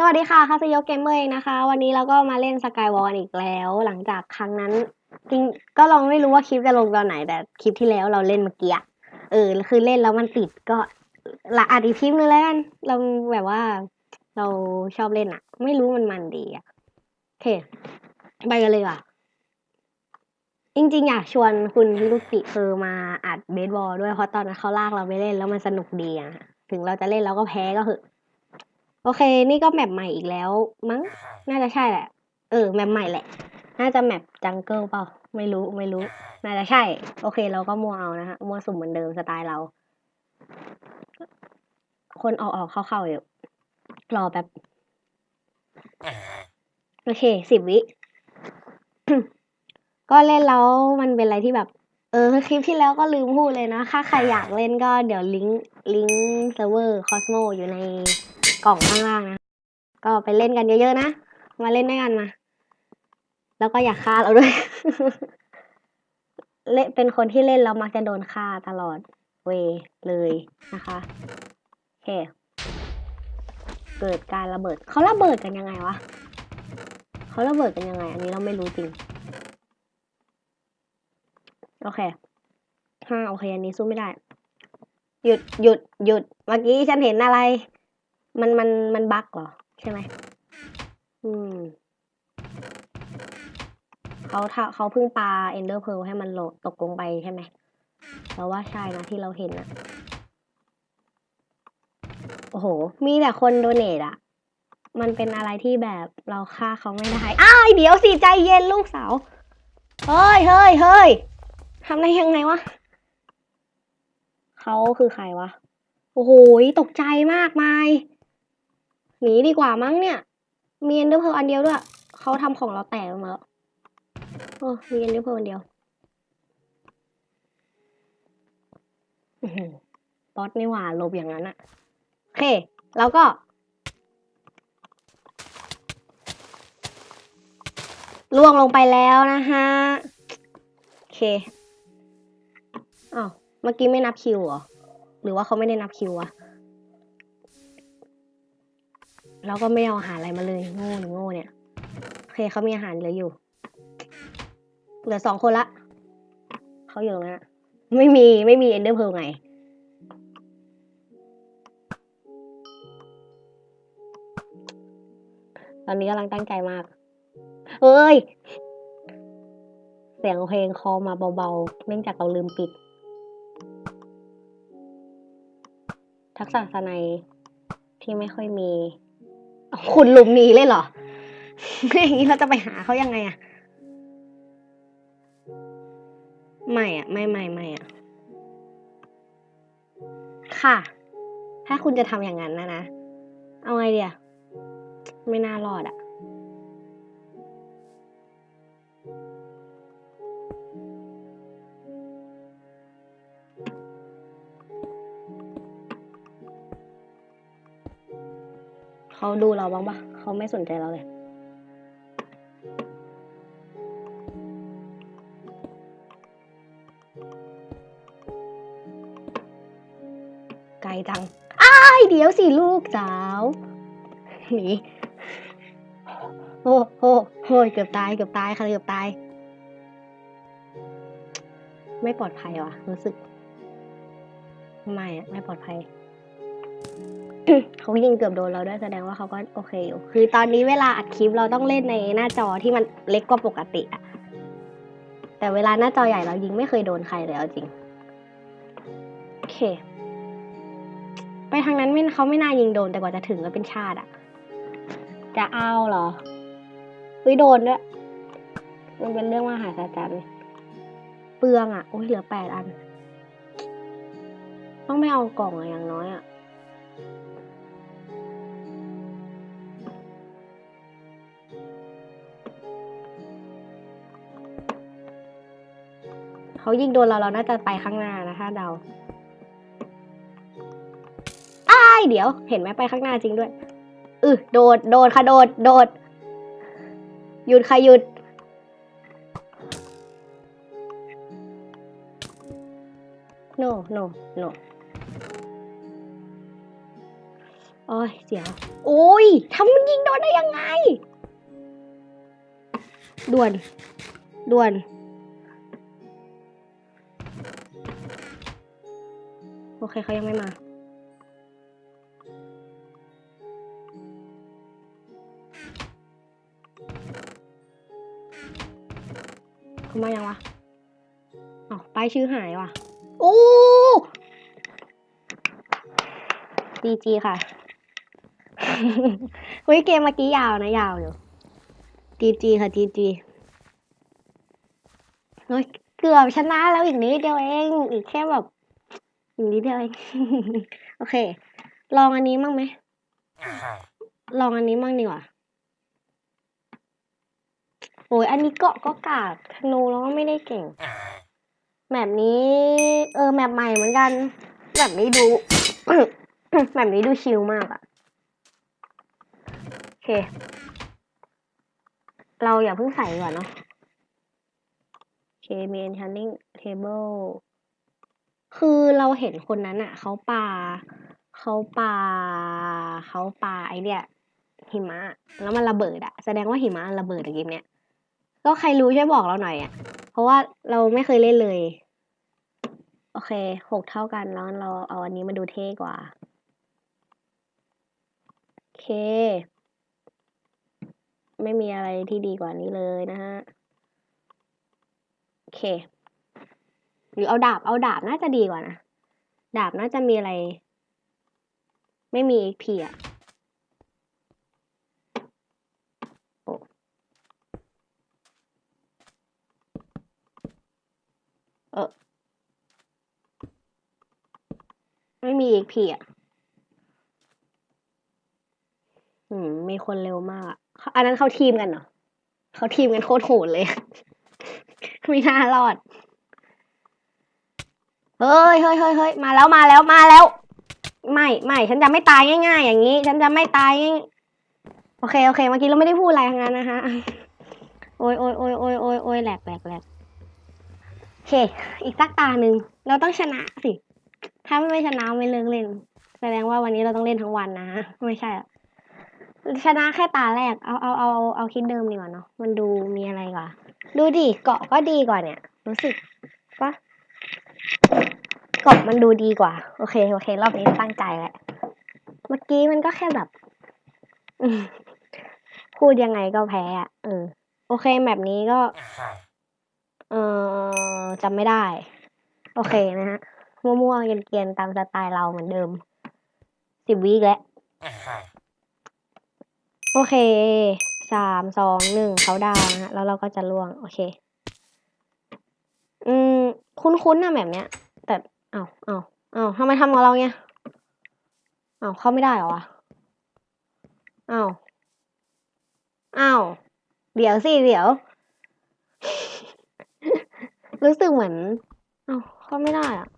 สวัสดีค่ะคาสโยเกมเมอร์เองนะคะ วันนี้เราก็มาเล่นสกายวอลอีกแล้ว หลังจากครั้งนั้นจริงก็ลองไม่รู้ว่าคลิปจะลงตอนไหน แต่คลิปที่แล้วเราเล่นเมื่อกี้เออคือเล่นแล้วมันติดก็ละอัดอีกคลิปนึงแล้วกันเราแบบว่า เราชอบเล่นอะไม่รู้มันมันดีอะโอเค ไปกันเลยว่ะ จริงๆอยากชวนคุณลูกติเธอมาอัดเบสบอลด้วยเพราะตอนนั้นเขาลากเราไปเล่นแล้วมันสนุกดีอะถึงเราจะเล่นแล้วก็แพ้ก็เหอะโอ เค นี่ก็แมปใหม่อีกแล้วมั้ง น่าจะใช่แหละ เออ แมปใหม่แหละ น่าจะแมปจังเกิลเปล่า ไม่รู้ ไม่รู้ น่าจะใช่ โอเค เราก็มัวเอานะฮะ มัวสุ่มเหมือนเดิมสไตล์เรา คนออกออกเข้าเข้าอยู่ รอแป๊บ โอเค สิบวิ ก็เล่นแล้วมันเป็นอะไรที่แบบ เออ คลิปที่แล้วก็ลืมพูดเลยนะ ถ้าใครอยากเล่นก็เดี๋ยวลิงก์ลิงก์เซิร์ฟเวอร์คอสโมอยู่ใน กล่องข้างล่างนะ ก็ไปเล่นกันเยอะๆนะ มาเล่นด้วยกันมา แล้วก็อย่าฆ่าเราด้วย เล่เป็นคนที่เล่นแล้วมักจะโดนฆ่าตลอด เวเลยนะคะโอเคเกิดการระเบิด เขาระเบิดกันยังไงวะ เขาระเบิดกันยังไง อันนี้เราไม่รู้จริง โอเคห้าโอเค อันนี้สู้ไม่ได้ หยุดหยุดหยุด เมื่อกี้ฉันเห็นอะไร มันมันมันบั๊กเหรอ ใช่ไหมอืมเขาเขาเพิ่งปาเอนเดอร์เพลให้มันโหลดตกลงไปใช่ไหมเราว่าใช่นะที่เราเห็นนะโอ้โห มีแต่คนโดเนทอะมันเป็นอะไรที่แบบเราฆ่าเขาไม่ได้ อ้ายเดี๋ยวสิใจเย็นลูกสาว เฮ้ยเฮ้ยเฮ้ยทำได้ยังไงวะ เขาคือใครวะ โอ้โห ตกใจมากมาย หนีดีกว่ามั้งเนี่ย มีเอนเดอร์เพลอันเดียวด้วยเขาทำของเราแตกมาแล้วโอ้มีเอนเดอร์เพลอันเดียวป๊อตนี่หว่าลบอย่างนั้นอะโอเค แล้วก็ ล่วงลงไปแล้วนะฮะ โอเคอ้าวเมื่อกี้ไม่นับคิวเหรอ หรือว่าเขาไม่ได้นับคิวอะ เราก็ไม่เอาอาหารอะไรมาเลยโง่หรือโง่เนี่ยโอเคเขามีอาหารเหลืออยู่ เหลือสองคนละเขาอยู่ตรงนั้นะไม่มีไม่มีเอนเดอร์เพลไงตอนนี้กำลังตั้งใจมากเอ้ย เสียงเพลงคอมาเบาๆ เนื่องจากเราลืมปิด ทักษะสนัยที่ไม่ค่อยมี คุณหลุมหนีเลยเหรอ อย่างนี้เราจะไปหาเขายังไงอะไม่อะไม่ไม่ไม่อะค่ะ ถ้าคุณจะทำอย่างนั้นนะนะ เอาไงเดียไม่น่ารอดอะ ดูเราบ้างปะเขาไม่สนใจเราเลย ไกลจัง อ้ายเดี๋ยวสิลูกสาว หนีโอ้โหโอ้ยเกือบตาย เกือบตายค่ะเกือบตาย ไม่ปลอดภัยว่ะ รู้สึก ไม่อะไม่ปลอดภัย เขายิงเกือบโดนเราด้วยแสดงว่าเขาก็โอเคอยู่คือตอนนี้เวลาอัดคลิปเราต้องเล่นในหน้าจอที่มันเล็กกว่าปกติอะแต่เวลาหน้าจอใหญ่เรายิงไม่เคยโดนใครเลยเอาจริงโอเค ไปทางนั้นไม่เขาไม่น่ายิงโดนแต่กว่าจะถึงก็เป็นชาติอะจะเอาเหรอเฮ้ยโดนด้วยมันเป็นเรื่องมหาศาลเปลืองอะโอ้ยเหลือแปดอัน ต้องไม่เอากล่องอะอย่างน้อยอะ เขายิงโดนเราเราน่าจะไปข้างหน้านะถ้าเดาอ้ายเดี๋ยว เห็นไหมไปข้างหน้าจริงด้วยอือโดด โดดค่ะโดด โดด หยุดค่ะหยุด no no no โอ้ยเสียว โอ้ยทำมันยิงโดนได้ยังไง ด่วน ด่วน โอเคเขายังไม่มาเขามายังวะอ๋อป้ายชื่อหายว่ะ โอ้จีจีค่ะ เฮ้ยเกมเมื่อกี้ยาวนะยาวอยู่จีจีค่ะจีจีเฮ้ยเกือบชนะแล้วอีกนิดเดียวเอง อีกแค่แบบอีกนิดเดียวเอง โอเค ลองอันนี้มั่งไหม ลองอันนี้มั่งดีกว่าโอ้ยอันนี้เกาะก็กากธนูแล้วก็ไม่ได้เก่ง แมปนี้ เออแมปใหม่เหมือนกัน แบบนี้ดู แบบนี้ดูชิลมากอะโอ เค เราอย่าเพิ่งใส่ก่อนเนาะโอเคมี enchanting table คือเราเห็นคนนั้นอะเขาปาเขาปาเขาปาไอเนี่ยหิมะ แล้วมันระเบิดอะแสดงว่าหิมะระเบิดอะเกมเนี้ยก็ใครรู้ช่วยบอกเราหน่อยอะเพราะว่าเราไม่เคยเล่นเลย โอเคหกเท่ากันแล้วเราเอาอันนี้มาดูเท่กว่า โอเค ไม่มีอะไรที่ดีกว่านี้เลยนะฮะ โอเค หรือเอาดาบ เอาดาบน่าจะดีกว่านะ ดาบน่าจะมีอะไร ไม่มี XP อะโอ้เออ ไม่มี XP อะ อืม มีคนเร็วมากอะ อันนั้นเขาทีมกันเหรอเขาทีมกันโคตรโหดเลยไม่น่ารอด เฮ้ยเฮ้ยเฮ้ยเฮ้ยมาแล้วมาแล้วมาแล้ว ไม่ไม่ฉันจะไม่ตายง่าย ๆ อย่างนี้ ฉันจะไม่ตายง่ายโอเคโอเคเมื่อกี้เราไม่ได้พูดอะไรทั้งนั้นนะคะโอ้ยโอ้ยโอ้ยโอ้ยโอ้ยโอ้ยแหลกแหลกแหลกโอเค อีกสักตาหนึ่งเราต้องชนะสิ ถ้าไม่ชนะไม่เลิกเล่น แสดงว่าวันนี้เราต้องเล่นทั้งวันนะ ไม่ใช่อะ ชนะแค่ตาแรก เอาเอาเอาเอาคิดเดิมดีกว่าเนาะ มันดูมีอะไรกว่า ดูดิ เกาะก็ดีกว่าเนี่ย รู้สึกว่าเกาะมันดูดีกว่า โอเค โอเค รอบนี้ตั้งใจแหละ เมื่อกี้มันก็แค่แบบพูดยังไงก็แพ้อะเออ โอเคแบบนี้ก็ เออจำไม่ได้ โอเคนะฮะ มั่วๆเกรียนๆตามสไตล์เราเหมือนเดิม สิบวิแล้ว โอเค สามสองหนึ่งเขาดาวนะฮะ แล้วเราก็จะล่วง โอเค อืม คุ้นๆนะแบบเนี้ย แต่ เอ้าเอ้าเอ้าทำไมทำกับเราเงี้ยเอ้าเข้าไม่ได้หรอวะเอ้าเอ้าเดี๋ยวสิเดี๋ยว รู้สึกเหมือน เอ้าเข้าไม่ได้อะ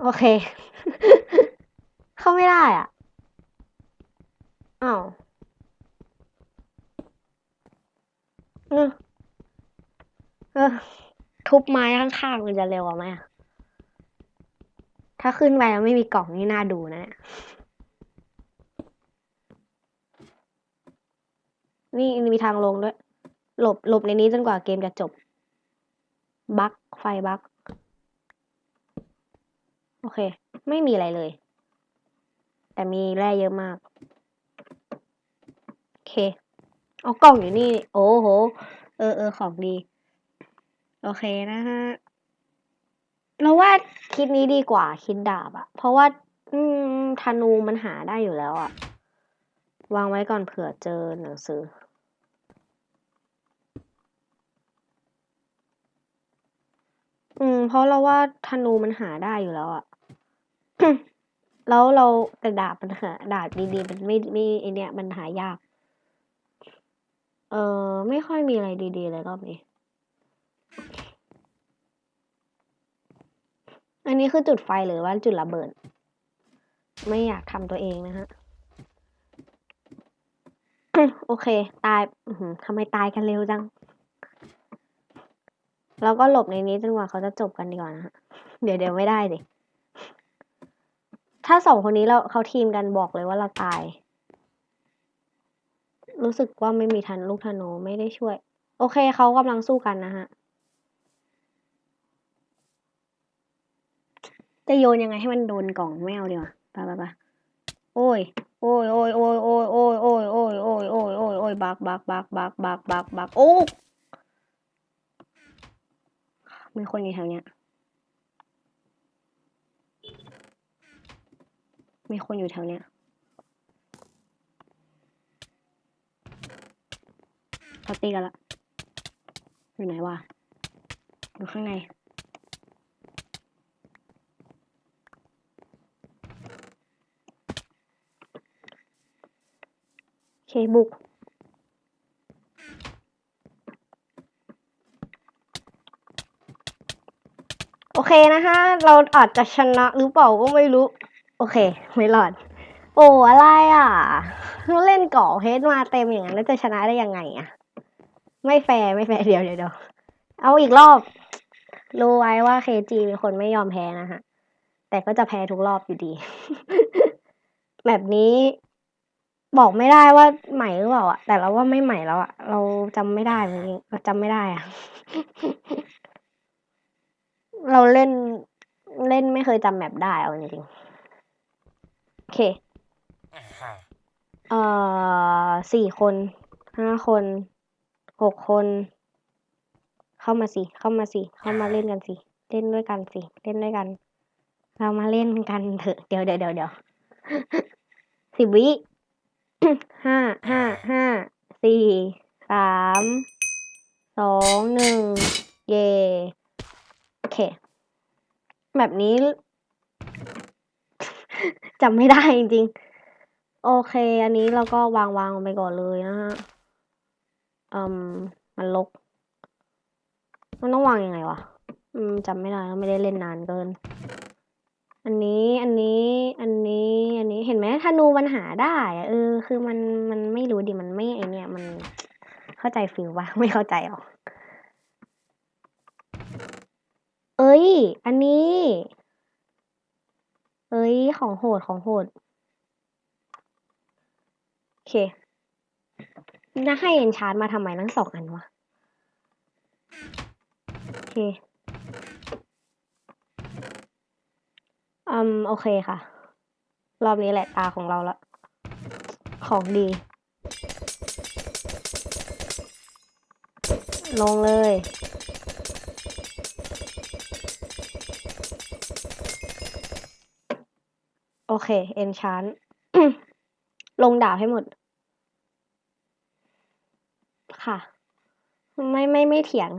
โอเค เข้าไม่ได้อะ อ้าวเออเออทุบไม้ข้างๆมันจะเร็วกว่าไหมถ้าขึ้นไปแล้วไม่มีกล่องนี่น่าดูนะเนี่ยนี่มีทางลงด้วย หลบหลบในนี้จนกว่าเกมจะจบ บั๊กไฟบั๊กโอเค ไม่มีอะไรเลย แต่มีแร่เยอะมาก เค เอากล่องอยู่นี่ โอ้โห เออเออของดี โอเคนะฮะ เราว่าคิดนี้ดีกว่าคิดดาบอะเพราะว่า อืมธนูมันหาได้อยู่แล้วอะวางไว้ก่อนเผื่อเจอหนังสืออืมเพราะเราว่าธนูมันหาได้อยู่แล้วอะแล้วเราแต่ดาบมันหาดาบดีๆมันไม่ไม่ไอเนี้ยมันหายาก เออไม่ค่อยมีอะไรดีๆเลยรอบนี้ อันนี้คือจุดไฟหรือว่าจุดระเบิด ไม่อยากทำตัวเองนะฮะ โอเค ตายทำไมตายกันเร็วจังเราก็หลบในนี้จนกว่าเขาจะจบกันดีกว่านะฮะ เดี๋ยวเดี๋ยวไม่ได้ดิถ้าสองคนนี้เราเขาทีมกันบอกเลยว่าเราตาย รู้สึกว่าไม่มีทันลูกธนูไม่ได้ช่วย โอเคเขากำลังสู้กันนะฮะ จะโยนยังไงให้มันโดนกล่องไม่เอาดีกว่าไปไปไปโอ้ย โอ้ยโอ้ยโอ้ยโอ้ยโอ้ยโอ้ยโอ้ยโอ้ยโอ้ยโอ้ยโอ้ยบักบักบักบักบักบักบักโอ้มีคนอยู่แถวเนี้ย มีคนอยู่แถวเนี้ย เขาตีกันละอยู่ไหนวะอยู่ข้างในโอเคบุกโอเคนะคะ เราอาจจะชนะหรือเปล่าก็ไม่รู้ โอเค ไม่รอด โอ้อะไรอะ เล่นกาะเพชรมาเต็มอย่างนั้นแล้วจะชนะได้ยังไงอะ ไม่แฟร์ไม่แฟร์เดี๋ยวเดี๋ยวเดี๋ยวเอาอีกรอบ รู้ไว้ว่าเคจีเป็นคนไม่ยอมแพ้นะฮะ แต่ก็จะแพ้ทุกรอบอยู่ดี แบบนี้บอกไม่ได้ว่าใหม่หรือเปล่าอะ แต่เราว่าไม่ใหม่แล้วอะ เราจำไม่ได้จริงๆเราจำไม่ได้อะ เราเล่นเล่นไม่เคยจำแมปได้เอาจริงๆโอเค เอ่อสี่คนห้าคน หกคน เข้ามาสิ เข้ามาสิ เข้ามาเล่นกันสิ เล่นด้วยกันสิ เล่นด้วยกัน เรามาเล่นกันเถอะ เดี๋ยวเดี๋ยวเดี๋ยวเดี๋ยวสิบวิห้าห้าห้าสี่สามสองหนึ่งเย่โอเค แบบนี้จำไม่ได้จริงๆ โอเค อันนี้เราก็วางวางไปก่อนเลยนะฮะ อืมมันลก มันต้องวางยังไงวะ อืมจำไม่ได้แล้วไม่ได้เล่นนานเกิน อันนี้ อันนี้ อันนี้ อันนี้ เห็นไหมธนูมันหาได้อะเออ คือมัน มันไม่รู้ดิ มันไม่ไอเนี่ย มัน เข้าใจฟิลปะไม่เข้าใจหรอก เอ้ย อันนี้ เอ้ย ของโหด ของโหด โอเค น่าให้เอ็นชาร์จมาทำไมทั้งสองอันวะ โอเค อืม โอเคค่ะ รอบนี้แหละตาของเราละ ของดี ลงเลยโอเค เอนชาน ลงดาบให้หมด ค่ะ ไม่ไม่ไม่เถียง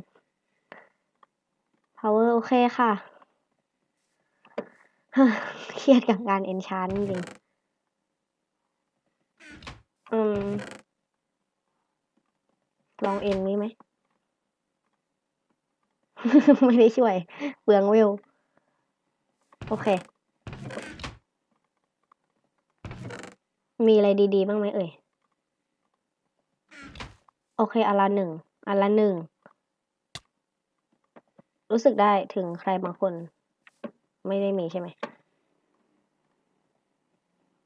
power โอเคค่ะเครียดกับการเอนชานจริงอืม ลองเอ็นนี้ไหม ไม่ได้ช่วย เปลืองวิว โอเค มีอะไรดี ๆ บ้างไหมเอ่ย โอเคอันละหนึ่งอันละหนึ่ง รู้สึกได้ถึงใครบางคน ไม่ได้มีใช่ไหม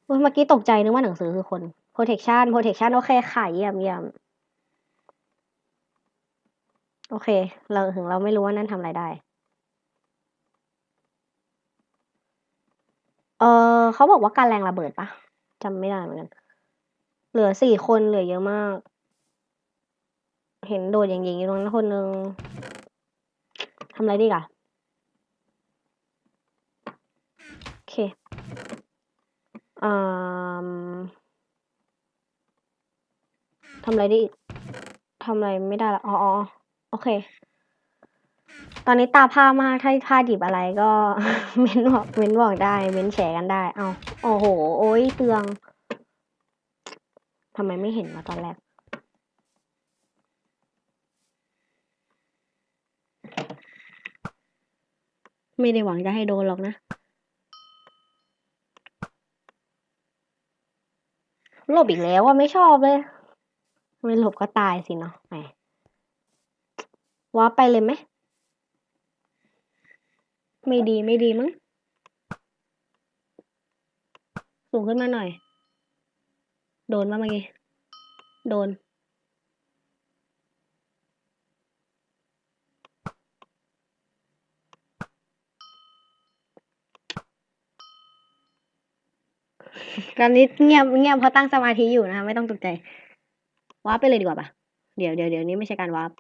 เมื่อกี้ตกใจนึกว่าหนังสือคือคน protection protection โอเคค่ะเยี่ยมเยี่ยมโอเค เราถึงเราไม่รู้ว่านั่นทำอะไรได้ เออเขาบอกว่าการแรงระเบิดปะจำไม่ได้เหมือนกัน เหลือสี่คนเหลือเยอะมาก เห็นโดดอย่างยิงอยู่ตรงนั้นคนหนึ่งทำอะไรดีกะโอเคอ่าทำอะไรดีทำอะไรไม่ได้ละอ๋อโอเค ตอนนี้ตาผ้ามากถ้าผ้าดิบอะไรก็ เม้นบอกเม้นบอกได้ เม้นแชร์กันได้ เอาโอ้โห โอ้ยเตืองทำไมไม่เห็นมาตอนแรก ไม่ได้หวังจะให้โดนหรอกนะ หลบอีกแล้วว่าไม่ชอบเลยไม่หลบก็ตายสิเนาะแหมว่าไปเลยไหม ไม่ดีไม่ดีมั้ง สูงขึ้นมาหน่อย โดนมาเมื่อกี้ โดน ตอนนี้เงียบเงียบเพราะตั้งสมาธิอยู่นะคะไม่ต้องตกใจวาร์ปไปเลยดีกว่าปะเดี๋ยวเดี๋ยวเดี๋ยวนี้ไม่ใช่การวาร์ป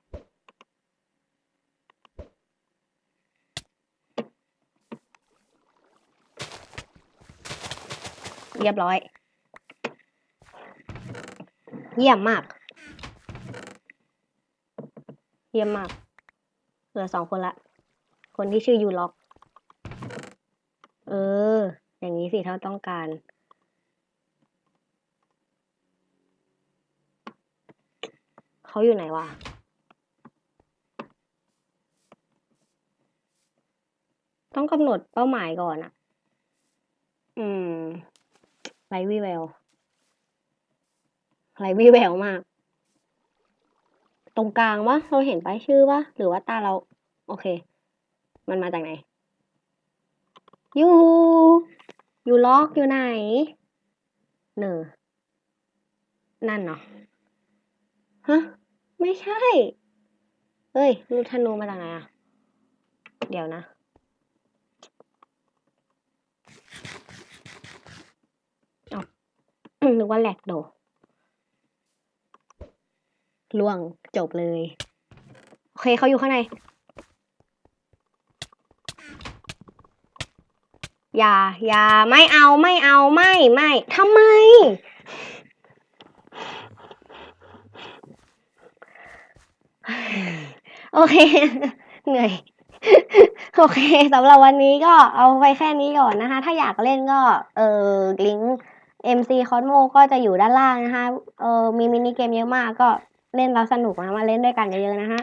เรียบร้อย เยี่ยมมาก เยี่ยมมาก เหลือสองคนละ คนที่ชื่อยูล็อก เออ อย่างนี้สิเท่าต้องการ เขาอยู่ไหนวะต้องกำหนดเป้าหมายก่อนอะอืมไรวิแววไรวิแววมาก ตรงกลางวะเราเห็นป้ายชื่อวะหรือว่าตาเรา โอเค มันมาจากไหนยูยูล็อกอยู่ไหนเนอนั่นเนาะ ฮะ ไม่ใช่ เฮ้ยลูกธนูมาจากไหนอะเดี๋ยวนะ เอานึกว่าแหลกโดล่วงจบเลย โอเคเขาอยู่ข้างใน อย่า อย่า ไม่เอา ไม่เอา ไม่ ไม่ ทำไม โอเค เหนื่อย โอเคสำหรับวันนี้ก็เอาไปแค่นี้ก่อนนะคะ ถ้าอยากเล่นก็ เออลิงก์ MC Cosmo ก็จะอยู่ด้านล่างนะคะ เออมีมินิเกมเยอะมากก็เล่นแล้วสนุกนะมาเล่นด้วยกันเยอะๆนะคะ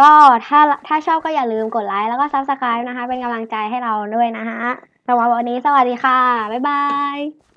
ก็ถ้าถ้าชอบก็อย่าลืมกดไลค์แล้วก็ Subscribe นะคะ เป็นกำลังใจให้เราด้วยนะคะสำหรับวันนี้สวัสดีค่ะ บ๊ายบาย